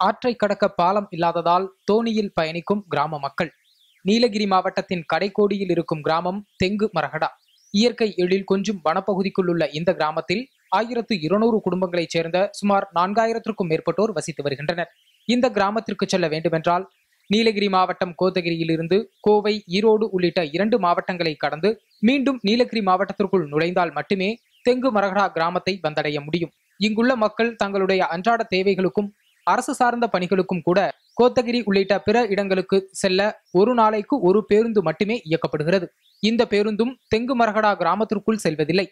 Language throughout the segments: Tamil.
ஆற்றை கடக்க பாலம் இல்லாததால் தோணியில் பயணிக்கும் கிராம மக்கள். நீலகிரி மாவட்டத்தின் கடைக்கோடியில் இருக்கும் கிராமம் தெங்கு மரகடா. இயற்கை எழில் கொஞ்சம் வனப்பகுதிக்குள் உள்ள இந்த கிராமத்தில் ஆயிரத்து இருநூறு குடும்பங்களைச் சேர்ந்த சுமார் நான்காயிரத்திற்கும் மேற்பட்டோர் வசித்து வருகின்றனர். இந்த கிராமத்திற்கு செல்ல வேண்டுமென்றால் நீலகிரி மாவட்டம் கோத்தகிரியிலிருந்து கோவை ஈரோடு உள்ளிட்ட இரண்டு மாவட்டங்களை கடந்து மீண்டும் நீலகிரி மாவட்டத்திற்குள் நுழைந்தால் மட்டுமே தெங்கு மரகடா கிராமத்தை வந்தடைய முடியும். இங்குள்ள மக்கள் தங்களுடைய அன்றாட தேவைகளுக்கும் அரசு சார்ந்த பணிகளுக்கும் கூட கோத்தகிரி உள்ளிட்ட பிற இடங்களுக்கு செல்ல ஒரு நாளைக்கு ஒரு பேருந்து மட்டுமே இயக்கப்படுகிறது. இந்த பேருந்தும் தெங்கு மரகடா கிராமத்திற்குள் செல்வதில்லை.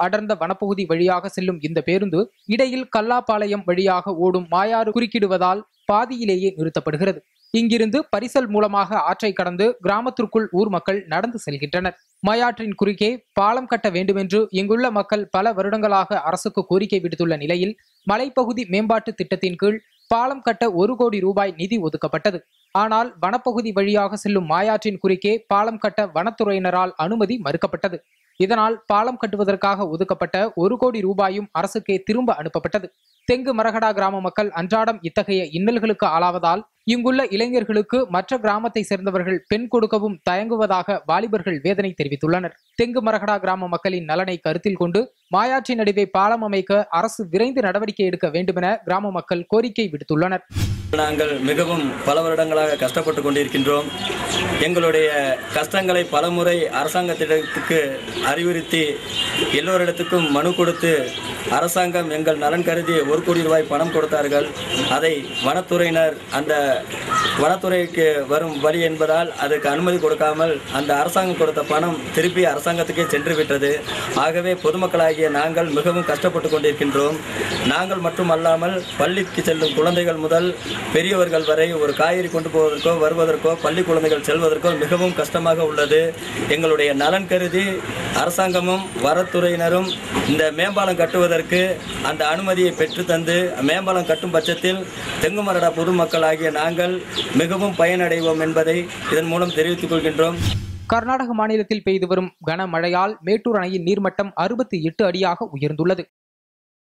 அடர்ந்த வனப்பகுதி வழியாக செல்லும் இந்த பேருந்து இடையில் கல்லாப்பாளையம் வழியாக ஓடும் மாயாறு குறுக்கிடுவதால் பாதியிலேயே நிறுத்தப்படுகிறது. இங்கிருந்து பரிசல் மூலமாக ஆற்றை கடந்து கிராமத்திற்குள் ஊர் மக்கள் நடந்து செல்கின்றனர். மயாற்றின் குறுக்கே பாலம் கட்ட வேண்டுமென்று இங்குள்ள மக்கள் பல வருடங்களாக அரசுக்கு கோரிக்கை விடுத்துள்ள நிலையில் மலைப்பகுதி மேம்பாட்டு திட்டத்தின் கீழ் பாலம் கட்ட ஒரு கோடி ரூபாய் நிதி ஒதுக்கப்பட்டது. ஆனால் வனப்பகுதி வழியாக செல்லும் மாயாற்றின் குறுக்கே பாலம் கட்ட வனத்துறையினரால் அனுமதி மறுக்கப்பட்டது. இதனால் பாலம் கட்டுவதற்காக ஒதுக்கப்பட்ட ஒரு கோடி ரூபாயும் அரசுக்கே திரும்ப அனுப்பப்பட்டது. தெங்கு மரகடா கிராம மக்கள் அன்றாடம் இத்தகைய இன்னல்களுக்கு ஆளாவதால் இங்குள்ள இளைஞர்களுக்கு மற்ற கிராமத்தை சேர்ந்தவர்கள் பெண் கொடுக்கவும் தயங்குவதாக வாலிபர்கள் வேதனை தெரிவித்துள்ளனர். தெங்கு மரகடா கிராம மக்களின் நலனை கருத்தில் கொண்டு மாயாற்றி நடுவே பாலம் அமைக்க அரசு விரைந்து நடவடிக்கை எடுக்க வேண்டுமென கிராம மக்கள் கோரிக்கை விடுத்துள்ளனர். நாங்கள் மிகவும் பல வருடங்களாக கஷ்டப்பட்டு கொண்டிருக்கின்றோம். எங்களுடைய கஷ்டங்களை பலமுறை அரசாங்கத்திடத்துக்கு அறிவுறுத்தி எல்லோரிடத்துக்கும் மனு கொடுத்து அரசாங்கம் எங்கள் நலன் கருதி ஒரு கோடி ரூபாய் பணம் கொடுத்தார்கள். அதை வனத்துறையினர் அந்த வனத்துறைக்கு வரும் வழி என்பதால் அதுக்கு அனுமதி கொடுக்காமல் அந்த அரசாங்கம் கொடுத்த பணம் திருப்பி அரசாங்கத்துக்கே சென்று விட்டது ஆகவே பொதுமக்களாகிய நாங்கள் மிகவும் கஷ்டப்பட்டு கொண்டிருக்கின்றோம். நாங்கள் மட்டுமல்லாமல் பள்ளிக்கு செல்லும் குழந்தைகள் முதல் பெரியவர்கள் வரை ஒரு காய்கறி கொண்டு போவதற்கோ வருவதற்கோ பள்ளி குழந்தைகள் செல்வதற்கோ மிகவும் கஷ்டமாக உள்ளது. எங்களுடைய நலன் கருதி அரசாங்கமும் வரத்துறையினரும் இந்த மேம்பாலம் கட்டுவதற்கு அந்த அனுமதியை பெற்றுத்தந்து மேம்பலம் மேம்பாலம் கட்டும் பட்சத்தில் தெங்குமரடா பொதுமக்களாகிய நாங்கள் மிகவும் பயனடைவோம் என்பதை இதன் மூலம் தெரிவித்துக் கொள்கின்றோம். கர்நாடக மாநிலத்தில் பெய்து வரும் கனமழையால் மேட்டூர் அணையின் நீர்மட்டம் அறுபத்தி எட்டு அடியாக உயர்ந்துள்ளது.